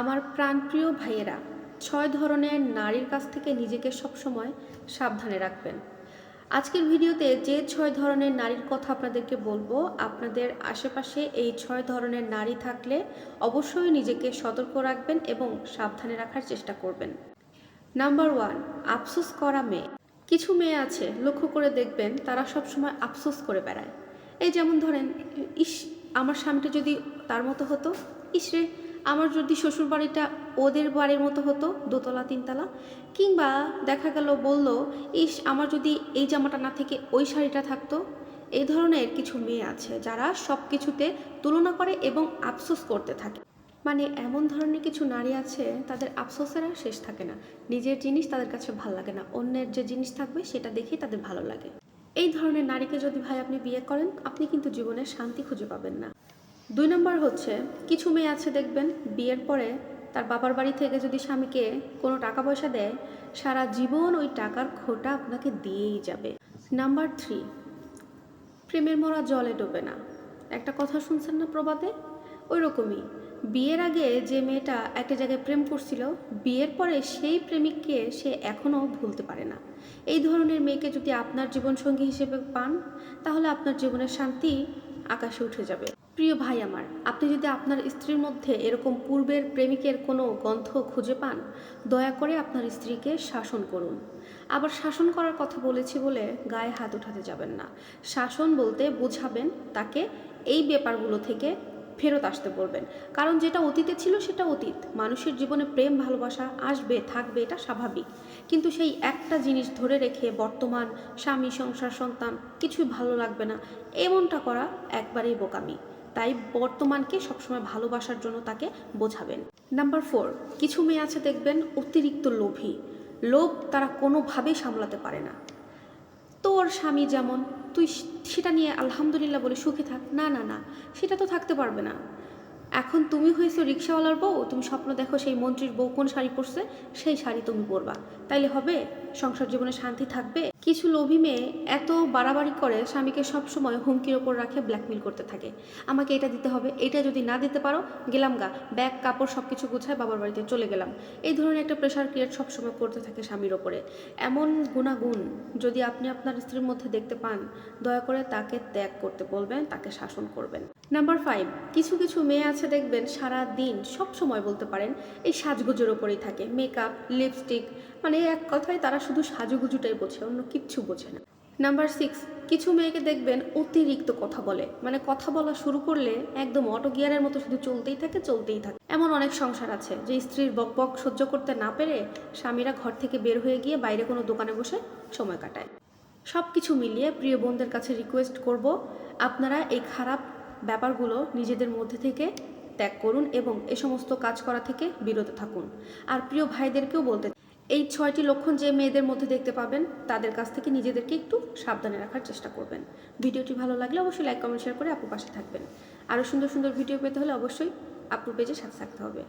আমার প্রাণপ্রিয় ভাইয়েরা, ছয় ধরনের নারীর কাছ থেকে নিজেকে সবসময় সাবধানে রাখবেন। আজকের ভিডিওতে যে ছয় ধরনের নারীর কথা আপনাদেরকে বলব, আপনাদের আশেপাশে এই ছয় ধরনের নারী থাকলে অবশ্যই নিজেকে সতর্ক রাখবেন এবং সাবধানে রাখার চেষ্টা করবেন। নাম্বার ওয়ান, আফসোস করা মেয়ে। কিছু মেয়ে আছে, লক্ষ্য করে দেখবেন তারা সবসময় আফসোস করে বেড়ায়। এই যেমন ধরেন, ইস, আমার স্বামীটা যদি তার মতো হতো? ইস রে আমার যদি শ্বশুর বাড়িটা ওদের বাড়ির মতো হতো, দোতলা, তিনতলা, কিংবা দেখা গেল বলল, ইস, আমার যদি এই জামাটা না থেকে ওই শাড়িটা থাকতো। এই ধরনের কিছু মেয়ে আছে যারা সব কিছুতে তুলনা করে এবং আফসোস করতে থাকে। মানে এমন ধরনের কিছু নারী আছে, তাদের আফসোসের আর শেষ থাকে না। নিজের জিনিস তাদের কাছে ভালো লাগে না, অন্যের যে জিনিস থাকবে সেটা দেখেই তাদের ভালো লাগে। এই ধরনের নারীকে যদি ভাই আপনি বিয়ে করেন, আপনি কিন্তু জীবনে শান্তি খুঁজে পাবেন না। দুই নম্বর হচ্ছে, কিছু মেয়ে আছে দেখবেন, বিয়ের পরে তার বাবার বাড়ি থেকে যদি স্বামীকে কোনো টাকা পয়সা দেয়, সারা জীবন ওই টাকার খোটা আপনাকে দিয়েই যাবে। নাম্বার থ্রি, প্রেমের মরা জলে ডোবে না। একটা কথা শুনছেন না প্রবাদে? ওই রকমই বিয়ের আগে যে মেয়েটা একটা জায়গায় প্রেম করছিল, বিয়ের পরে সেই প্রেমিককে সে এখনও ভুলতে পারে না। এই ধরনের মেয়েকে যদি আপনার জীবনসঙ্গী হিসেবে পান, তাহলে আপনার জীবনের শান্তি আকাশে উঠে যাবে। প্রিয় ভাই আমার, আপনি যদি আপনার স্ত্রীর মধ্যে এরকম পূর্বের প্রেমিকের কোনো গন্ধ খুঁজে পান, দয়া করে আপনার স্ত্রীকে শাসন করুন। আবার শাসন করার কথা বলেছি বলে গায়ে হাত উঠাতে যাবেন না। শাসন বলতে বোঝাবেন, তাকে এই ব্যাপারগুলো থেকে ফেরত আসতে বলবেন। কারণ যেটা অতীতে ছিল সেটা অতীত। মানুষের জীবনে প্রেম, ভালোবাসা আসবে, থাকবে, এটা স্বাভাবিক। কিন্তু সেই একটা জিনিস ধরে রেখে বর্তমান স্বামী, সংসার, সন্তান কিছুই ভালো লাগবে না, এমনটা করা একবারেই বোকামি। তাই বর্তমানকে সবসময় ভালোবাসার জন্য তাকে বোঝাবেন। নাম্বার ফোর কিছু মেয়ে আছে দেখবেন অতিরিক্ত লোভী। লোভ তারা কোনোভাবেই সামলাতে পারে না। তোর স্বামী যেমন, তুই সেটা নিয়ে আলহামদুলিল্লাহ বলে সুখে থাক। না না না, সেটা তো থাকতে পারবে না। এখন তুমি হয়েছো রিক্সাওয়ালার বউ, তুমি স্বপ্ন দেখো সেই মন্ত্রীর বউ কোন শাড়ি পরছে, সেই শাড়ি তুমি পরবা। তাইলে হবে? সংসার জীবনে শান্তি থাকবে? কিছু লোভী মেয়ে এত বাড়াবাড়ি করে স্বামীকে সবসময় হুমকির ওপর রাখে ব্ল্যাকমেল করতে থাকে। আমাকে এটা দিতে হবে, এটা যদি না দিতে পারো, গেলাম গা। ব্যাগ, কাপড় সব কিছু গুছায় বাবার বাড়িতে চলে গেলাম। এই ধরনের একটা প্রেশার ক্রিয়েট সবসময় করতে থাকে স্বামীর ওপরে। এমন গুণাগুণ যদি আপনি আপনার স্ত্রীর মধ্যে দেখতে পান, দয়া করে তাকে ত্যাগ করতে বলবেন, তাকে শাসন করবেন। নাম্বার ফাইভ কিছু কিছু মেয়ে আছে দেখবেন সারা দিন সব সময় বলতে পারেন এই সাজগুজের ওপরেই থাকে। মেকআপ লিপস্টিক মানে এক কথায় তারা শুধু সাজুগুজুটাই বোঝে, অন্য কিচ্ছু বোঝে না। নাম্বার সিক্স কিছু মেয়েকে দেখবেন অতিরিক্ত কথা বলে। মানে কথা বলা শুরু করলে একদম অটো গিয়ারের মতো শুধু চলতেই থাকে চলতেই থাকে। এমন অনেক সংসার আছে যে স্ত্রীর বক বক সহ্য করতে না পেরে স্বামীরা ঘর থেকে বের হয়ে গিয়ে বাইরে কোনো দোকানে বসে সময় কাটায়। সব কিছু মিলিয়ে প্রিয় বোনদের কাছে রিকোয়েস্ট করব, আপনারা এই খারাপ ব্যাপারগুলো নিজেদের মধ্যে থেকে ত্যাগ করুন এবং এ সমস্ত কাজ করা থেকে বিরত থাকুন। আর প্রিয় ভাইদেরকেও বলতে এই ছয়টি লক্ষণ যে মেয়েদের মধ্যে দেখতে পাবেন, তাদের কাছ থেকে নিজেদেরকে একটু সাবধানে রাখার চেষ্টা করবেন। ভিডিওটি ভালো লাগলে অবশ্যই লাইক কমেন্ট শেয়ার করে আপুর পাশে থাকবেন। আরও সুন্দর সুন্দর ভিডিও পেতে হলে অবশ্যই আপুর পেজে সাথে থাকতে হবে।